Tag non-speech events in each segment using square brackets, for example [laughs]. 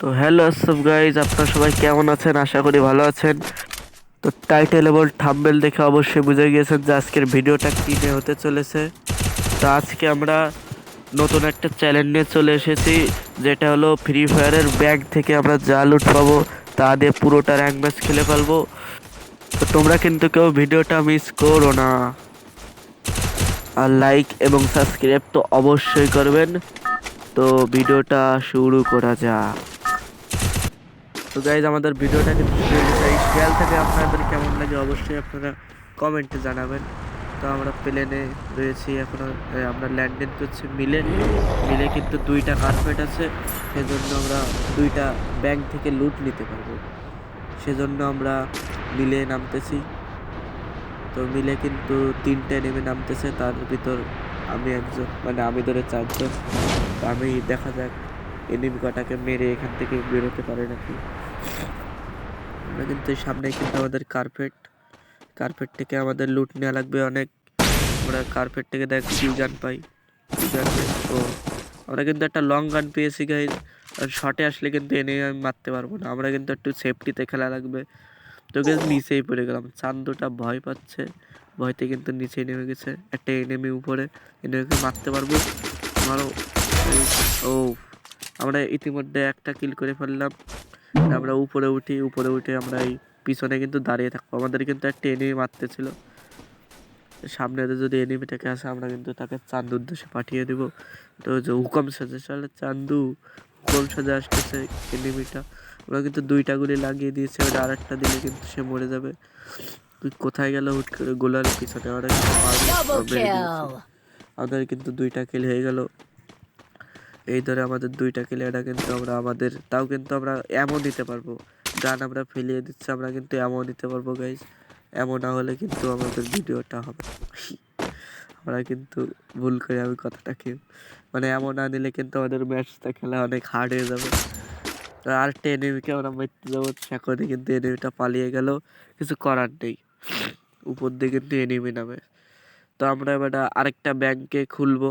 তো হ্যালো সব গাইজ আপনারা সবাই কেমন আছেন? আশা করি ভালো আছেন। তো টাইটেল এবং থাম্বেল দেখে অবশ্যই বুঝে গিয়েছেন যে আজকের ভিডিওটা কী নিয়ে হতে চলেছে। তো আজকে আমরা নতুন একটা চ্যালেঞ্জ নিয়ে চলে এসেছি, যেটা হলো ফ্রি ফায়ারের ব্যাগ থেকে আমরা যা লুট পাবো, তা দিয়ে পুরোটা র্যাঙ্ক ম্যাচ খেলে ফেলব। তো তোমরা কিন্তু কেউ ভিডিওটা মিস করো না। আর লাইক এবং সাবস্ক্রাইব তো অবশ্যই করবেন। তো ভিডিওটা শুরু করা যাক। তো গাইজ আমাদের ভিডিওটা কিন্তু খেয়াল থেকে আপনাদের কেমন লাগে অবশ্যই আপনারা কমেন্টে জানাবেন। তো আমরা প্লেনে রয়েছি এখন আমরা ল্যান্ডিং করছি মিলে মিলে কিন্তু দুইটা কার্পেট আছে। সেজন্য আমরা দুইটা ব্যাংক থেকে লুট নিতে পারব। সেজন্য আমরা মিলে নামতেছি। তো মিলে কিন্তু তিনটে নেমে নামতেছে। তার ভিতর আমি একজন মানে আমি ধরে চারজন। আমি দেখা যাক এনিমি কটাকে মেরে এখান থেকে বেরোতে পারে নাকি? আমরা কিন্তু সামনে কিন্তু আমাদের কার্পেট কার্পেট থেকে আমাদের লুট নেওয়া লাগবে অনেক। আমরা কার্পেট থেকে দেখ গান পাই ও আমরা কিন্তু একটা লং গান পেয়েছি গাই আর শটে আসলে কিন্তু এনে আমি মারতে পারব না। আমরা কিন্তু একটু সেফটিতে খেলা লাগবে। তো কিন্তু নিচেই পড়ে গেলাম। চান্দুটা ভয় পাচ্ছে। ভয়তে কিন্তু নিচেই নেমে গেছে। একটা এনেমি উপরে। এনেমিকে মারতে পারব। আমারও ও আমরা ইতিমধ্যে একটা কিল করে ফেললাম। আমরা উপরে উঠি উপরে উঠে আমরা এই পিছনে কিন্তু দাঁড়িয়ে থাকব। আমাদের কিন্তু একটা এনিমি মারতে ছিল সামনে যদি এনিমিটাকে আসে আমরা কিন্তু তাকে চান্দু উদ্দেশ্যে পাঠিয়ে দেবো। তো যে হুকম সাজে তাহলে চান্দু হুকম সাজে আসতেছে এনিমিটা আমরা কিন্তু দুইটা গুলি লাগিয়ে দিয়েছে ওটা আর একটা দিলে কিন্তু সে মরে যাবে। তুই কোথায় গেল হুট করে গোলার পিছনে। আমাদের কিন্তু দুইটা কিল হয়ে গেল। এই ধরে আমাদের দুইটা কিল কিন্তু আমরা আমাদের, তাও কিন্তু আমরা এমন দিতে পারব। গান আমরা ফেলিয়ে দিচ্ছি, আমরা কিন্তু এমন দিতে পারব গাইজ এমন না হলে কিন্তু আমাদের ভিডিওটা হবে [laughs] আমরা কিন্তু ভুল করে আমি কথাটাকে মানে এমন না দিলে কিন্তু আমাদের ম্যাচটা খেলা অনেক হার্ড হয়ে যাবে। তো আরেকটা এনিমিকে আমরা মারতে যাব, সেখানে কিন্তু এনিমিটা পালিয়ে গেল। কিছু করার নেই। উপর দিয়ে কিন্তু এনিমি নামে। তো আমরা এবার আরেকটা ব্যাংকে খুলবো।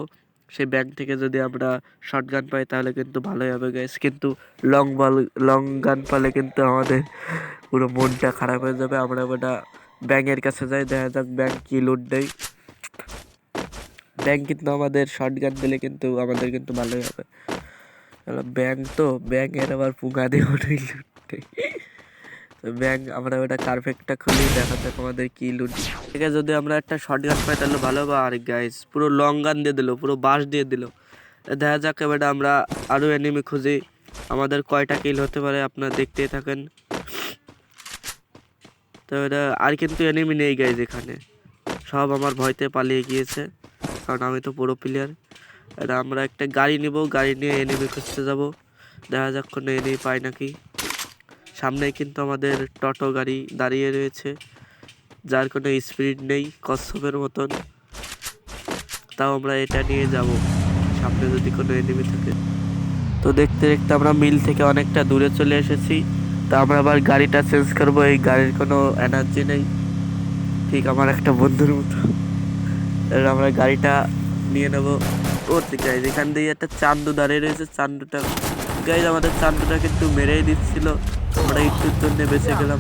সেই ব্যাংক থেকে যদি আমরা শর্ট গান পাই, তাহলে কিন্তু ভালোই হবে গাইস কিন্তু লং বল লং গান পালে কিন্তু আমাদের পুরো মনটা খারাপ হয়ে যাবে। আমরা ওটা ব্যাংকের কাছে যাই, দেখা যাক ব্যাংক কি লুট দেয়। ব্যাংক কিন্তু আমাদের শর্ট গান দিলে কিন্তু আমাদের কিন্তু ভালোই হবে। ব্যাংক তো ব্যাংকের আবার পুঙ্গা দিয়ে ওঠেই লুট দেয়। তো আমরা ওটা কার্পেটটা খুলি, দেখা যাক আমাদের কি লুট আছে যদি আমরা একটা শর্ট গান পাই, তাহলে ভালো হবে। আর গাইস পুরো লং গান দিয়ে দিল, পুরো বাস দিয়ে দিল। দেখা যাক, এবার আমরা আরও এনিমি খুঁজি। আমাদের কয়টা কিল হতে পারে, আপনারা দেখতেই থাকেন। তো এটা আর কিন্তু এনিমি নেই গাইজ এখানে। সব আমার ভয়তে পালিয়ে গিয়েছে, কারণ আমি তো পুরো প্লেয়ার এটা আমরা একটা গাড়ি নিব, গাড়ি নিয়ে এনিমি খুঁজতে যাব। দেখা যাক কোনো এনিমি পাই নাকি। সামনেই কিন্তু আমাদের টোটো গাড়ি দাঁড়িয়ে রয়েছে। যার কোনো স্পিড নেই, কচ্ছপের মতন। তাও আমরা এটা নিয়ে যাব। সামনে যদি কোনো এনিমি থাকে। তো দেখতে দেখতে আমরা মিল থেকে অনেকটা দূরে চলে এসেছি। তো আমরা আবার গাড়িটা চেঞ্জ করব। এই গাড়ির কোনো এনার্জি নেই। ঠিক আমার একটা বন্ধুর মতো। আমরা গাড়িটা নিয়ে নেব। ওর দিকে এখান দিয়ে একটা চান্দু দাঁড়িয়ে রয়েছে। চান্দুটা গাইজ আমাদের চান্দুটা কিন্তু মেরেই দিচ্ছিল। আমরা একটুর জন্য বেঁচে গেলাম।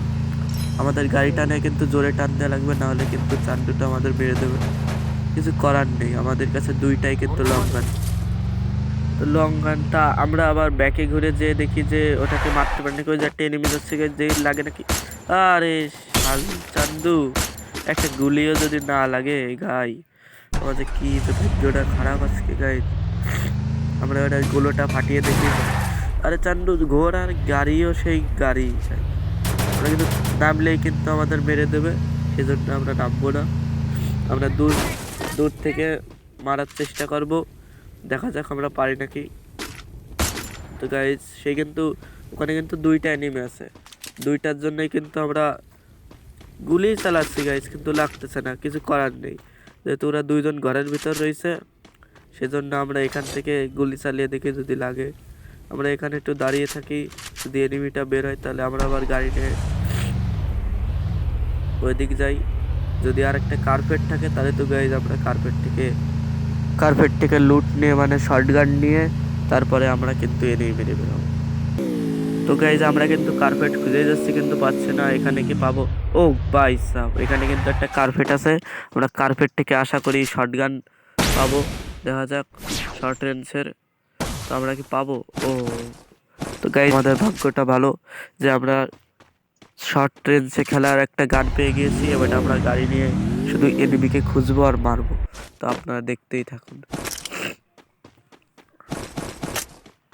আমাদের গাড়ি টানে কিন্তু জোরে টান দেওয়া লাগবে, নাহলে কিন্তু চান্দুটা আমাদের মেরে দেবে। কিছু করার নেই, আমাদের কাছে দুইটাই কিন্তু লং গান তো লং গানটা আমরা আবার ব্যাকে ঘুরে যেয়ে দেখি যে ওটাকে মারতে পারি নাকি, ওই যে একটা এনিমি যাচ্ছে যে লাগে নাকি। আরে চান্দু, একটা গুলিও যদি না লাগে গাই। আমাদের কি তো ভিডিওটা খারাপ আজকে গাই। আমরা ওটা গুলোটা ফাটিয়ে দেখি। আরে চান্দু, ঘোড়ার গাড়িও সেই গাড়ি। আমরা কিন্তু নামলেই কিন্তু আমাদের মেরে দেবে। সেজন্য আমরা নামবো না। আমরা দূর দূর থেকে মারার চেষ্টা করব। দেখা যাক আমরা পারি নাকি। তো গাইজ সে কিন্তু, ওখানে কিন্তু দুইটা অ্যানিমে আছে। দুইটার জন্যই কিন্তু আমরা গুলি চালাচ্ছি গাইজ কিন্তু লাগতেছে না, কিছু করার নেই। যেহেতু ওরা দুইজন ঘরের ভিতর রয়েছে, সেজন্য আমরা এখান থেকে গুলি চালিয়ে দেখি যদি লাগে। আমরা এখানে একটু দাঁড়িয়ে থাকি। যদি এনিমিটা বের হয় তাহলে আমরা আবার গাড়ি নিয়ে ওইদিক যাই। যদি আর একটা কার্পেট থাকে তাহলে তো গাইজ আমরা কার্পেট থেকে কার্পেট থেকে লুট নিয়ে মানে শর্ট গান নিয়ে তারপরে আমরা কিন্তু এনেই মেরে বেরোবো তো গাইজ আমরা কিন্তু কার্পেট খুঁজে যাচ্ছি কিন্তু পাচ্ছি না। এখানে কি পাবো? ও বাই সাহ এখানে কিন্তু একটা কার্পেট আছে। আমরা কার্পেট থেকে আশা করি শর্ট গান পাবো। দেখা যাক শর্ট রেঞ্জের তো আমরা কি পাবো? ও তো গাইজ, আমাদের ভাগ্যটা ভালো যে আমরা শর্ট রেঞ্জে খেলার একটা গান পেয়ে গিয়েছি, এবার আমরা গাড়ি নিয়ে শুধু এনিমিকে খুঁজবো আর মারবো। তো আপনারা দেখতেই থাকুন।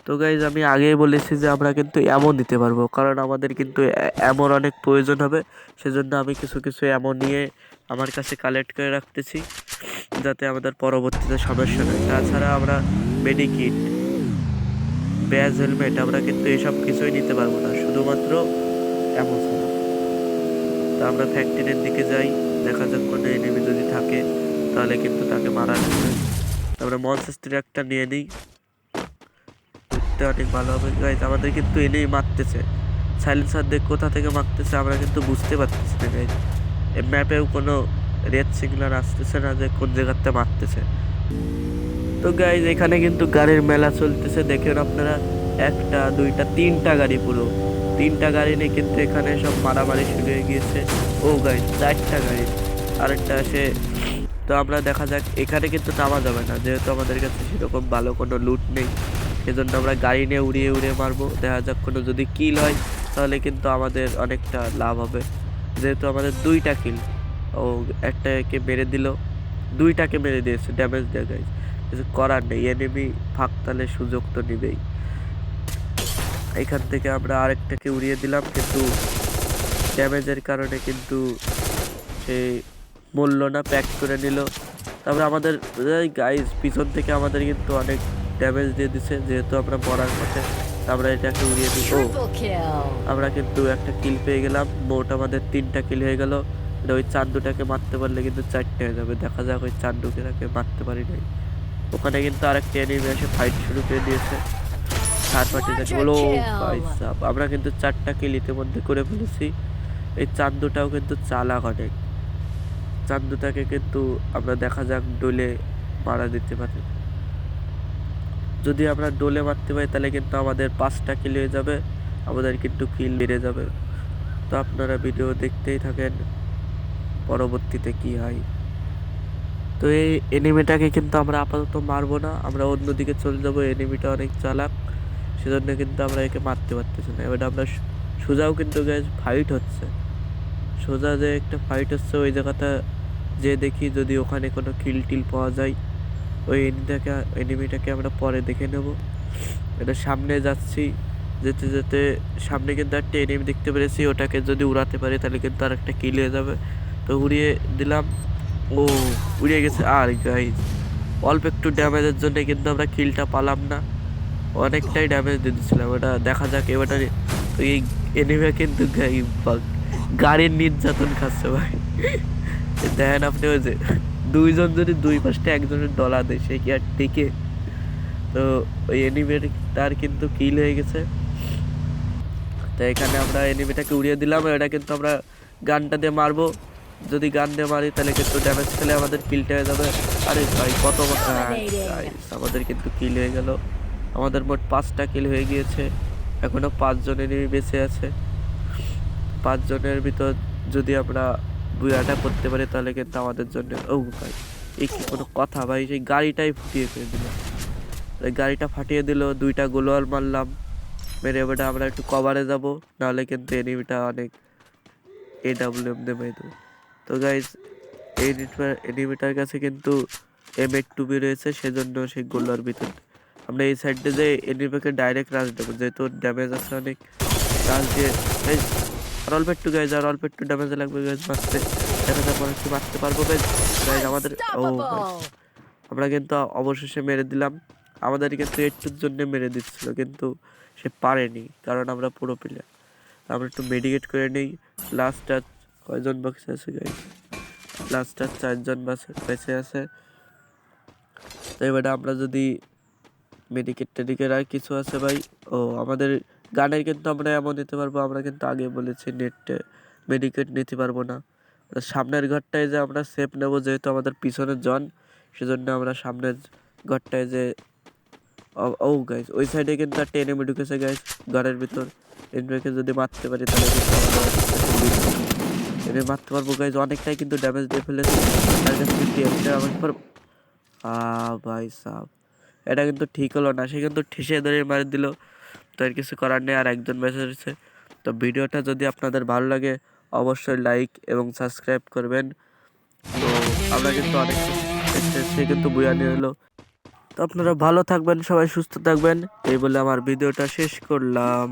তো গাইজ, আমি আগেই বলেছি যে আমরা কিন্তু এমন দিতে পারব, কারণ আমাদের কিন্তু এমন অনেক প্রয়োজন হবে। সেজন্য আমি কিছু কিছু এমন নিয়ে আমার কাছে কালেক্ট করে রাখতেছি, যাতে আমাদের পরবর্তীতে সমস্যা নেই তাছাড়া আমরা মেডিকিট ব্যাজ, হেলমেট, আমরা কিন্তু এসব কিছুই নিতে পারব না, শুধুমাত্র ছাড়া তো আমরা ফ্যাক্টরির দিকে যাই, দেখা যাক কোনো এনিমি যদি থাকে, তাহলে কিন্তু তাকে মারা যাবে। আমরা মনসেস্টার একটা নিয়ে নিই। অনেক ভালো হবে। গাইজ আমাদের কিন্তু এনেই মারতেছে। সাইলেন্সার দেখ কোথা থেকে মারতেছে আমরা কিন্তু বুঝতে পারতেছি না গাইজ ম্যাপেও কোনো রেড সিগনাল আসতেছে না যে কোন জায়গাতে মারতেছে। তো গাইজ এখানে কিন্তু গাড়ির মেলা চলতেছে। দেখেন আপনারা, একটা, দুইটা, তিনটা গাড়ি পুরো। তিনটা গাড়ি নিয়ে কিন্তু এখানে সব মারামারি শুরু হয়ে গিয়েছে। ও গাইজ চারটা গাড়ি। আরেকটা আসে, তো আমরা দেখা যাক, এখানে কিন্তু নামা যাবে না। যেহেতু আমাদের কাছে সেরকম ভালো কোনো লুট নেই সেজন্য আমরা গাড়ি নিয়ে উড়িয়ে উড়িয়ে মারবো। দেখা যাক কোনো যদি কিল হয়, তাহলে কিন্তু আমাদের অনেকটা লাভ হবে। যেহেতু আমাদের দুইটা কিল ও একটাকে মেরে দিল, দুইটাকে মেরে দিয়েছে ড্যামেজ দেওয়া গাইজ কিছু করার নেই। এনেমি ফাঁক তাহলে সুযোগ তো নিবেই। এখান থেকে আমরা আরেকটাকে উড়িয়ে দিলাম কিন্তু ড্যামেজের কারণে কিন্তু সে মূল্য না প্যাক করে নিল। তারপরে আমাদের গাইজ পিছন থেকে আমাদের কিন্তু অনেক ড্যামেজ দিয়ে দিছে যেহেতু আমরা মরার পথে। আমরা এটাকে উড়িয়ে দিব আমরা কিন্তু একটা কিল পেয়ে গেলাম। মোট আমাদের তিনটা কিল হয়ে গেল। ওই চান্দুটাকে মারতে পারলে কিন্তু চারটে হয়ে যাবে। দেখা যাক ওই চান্দুকে মারতে পারি নাই। ওখানে কিন্তু আরেকটা এনিমি এসে ফাইট শুরু করে দিয়েছে। থার্ড পার্টি যাকে বলো ভাই সাব আমরা কিন্তু চারটা কিল ইতিমধ্যে করে ফেলেছি। এই চান্দুটাও কিন্তু চালাক অনেক। চান্দুটাকে কিন্তু আমরা দেখা যাক ডোলে মারা দিতে পারি। যদি আমরা ডোলে মারতে পারি তাহলে কিন্তু আমাদের পাঁচটা কিল হয়ে যাবে। আমাদের কিন্তু কিল বেড়ে যাবে। তো আপনারা ভিডিও দেখতেই থাকেন। পরবর্তীতে কি হয়? তো এই এনিমিটাকে কিন্তু আমরা আপাতত মারবো না। আমরা অন্যদিকে চলে যাব এনিমিটা অনেক চালাক, সেজন্য কিন্তু আমরা একে মারতে পারতেছি না। এবার আমরা সোজাও কিন্তু গ্যাস ফাইট হচ্ছে। সোজা যে একটা ফাইট হচ্ছে, ওই জায়গাটা যে দেখি যদি ওখানে কোনো কিল টিল পাওয়া যায়, ওই এনিটাকে এনিমিটাকে আমরা পরে দেখে নেব। এটা সামনে যাচ্ছি, যেতে যেতে সামনে কিন্তু একটা এনিমি দেখতে পেরেছি। ওটাকে যদি উড়াতে পারি, তাহলে কিন্তু আর একটা কিল হয়ে যাবে। তো উড়িয়ে দিলাম। ও, উড়ে গেছে। আর গাইজ অল্প একটু ড্যামেজের জন্য কিন্তু আমরা কিলটা পালাম না। অনেকটাই ড্যামেজ দিয়ে দিচ্ছিলাম ওটা দেখা যাক এবারটা এই এনিমে কিন্তু গাড়ির নির্যাতন খাচ্ছে ভাই। দেখেন আপনি ওই যে, দুইজন যদি দুই পাশটা একজনের ডলা দেয়, সে কি আর টিকে? তো ওই এনিমের তার কিন্তু কিল হয়ে গেছে। তো এখানে আমরা এনিমিটাকে উড়িয়ে দিলাম। এটা কিন্তু আমরা গানটা দিয়ে মারবো। যদি গান দিয়ে মারি তাহলে কিন্তু ড্যামেজ খেলে আমাদের কিলটা হয়ে যাবে। আরে ভাই কত আমাদের কিন্তু কিল হয়ে গেল। আমাদের মোট পাঁচটা কিল হয়ে গিয়েছে। এখনও পাঁচজন এনিমি বেঁচে আছে। পাঁচজনের ভিতর যদি আমরা বুয়াটা করতে পারি তাহলে কিন্তু আমাদের জন্য ও ভাই এই কি কোনো কথা ভাই? সেই গাড়িটাই ফুটিয়ে ফেলে দিল। গাড়িটা ফাটিয়ে দিল দুইটা গোলোয়াল মারলাম। মেরে এবারে আমরা একটু কভারে যাব। নাহলে কিন্তু এনিমিটা অনেক এ ডাব্লিউ এম দেবে। তো গাইজ এই এনিমিটার কাছে কিন্তু এম এইট টু বি রয়েছে, সেজন্য সেই গোলার ভিতর আমরা এই সাইডে যে এনিমিকে ডাইরেক্ট রাজ দেবো, যেহেতু ড্যামেজ আছে অনেক। রাজ দিয়ে আর অল্প একটু গাইজ আর অল্প একটু ড্যামেজ লাগবে গাইজ মারতে। দেখা যাক কি মারতে পারব গাইজ গাইজ আমাদের, ও আমরা কিন্তু অবশেষে মেরে দিলাম। আমাদের কিন্তু একটুর জন্য মেরে দিচ্ছিল, কিন্তু সে পারেনি, কারণ আমরা পুরো প্লেয়ার আমরা একটু মেডিকেট করে নিই। লাস্ট আর কয়জন বক্সে আছে গাইজ লাস্ট আর চারজন বেঁচে আছে। তো এবারে আমরা যদি মেডিকেট টেডিকেট আর কিছু আছে ভাই, ও আমাদের গানের কিন্তু আমরা এমন নিতে পারব, আমরা কিন্তু আগে বলেছি নেট মেডিকেট নিতে পারব না। সামনের ঘরটায় যে আমরা সেফ নেব যেহেতু আমাদের পিছনের জন, সেজন্য আমরা সামনের ঘরটায় যে ও গাইজ ওই সাইডে কিন্তু একটা এনিমি ঢুকেছে গাইজ ঘরের ভিতর। এনবিকে যদি মারতে পারি তাহলে এনে মারতে পারব গাইজ অনেকটাই কিন্তু ড্যামেজ দিয়ে ফেলেছে। ভাই সাহ এটা কিন্তু ঠিক হলো না। সে কিন্তু ঠেসে ধরে মারি দিল। তো এর কিছু করার নেই, আর একজন বেঁচে রয়েছে তো ভিডিওটা যদি আপনাদের ভালো লাগে, অবশ্যই লাইক এবং সাবস্ক্রাইব করবেন। তো আমরা কিন্তু অনেক সে কিন্তু বুয়া নিয়ে এলো। তো আপনারা ভালো থাকবেন, সবাই সুস্থ থাকবেন। এই বলে আমার ভিডিওটা শেষ করলাম।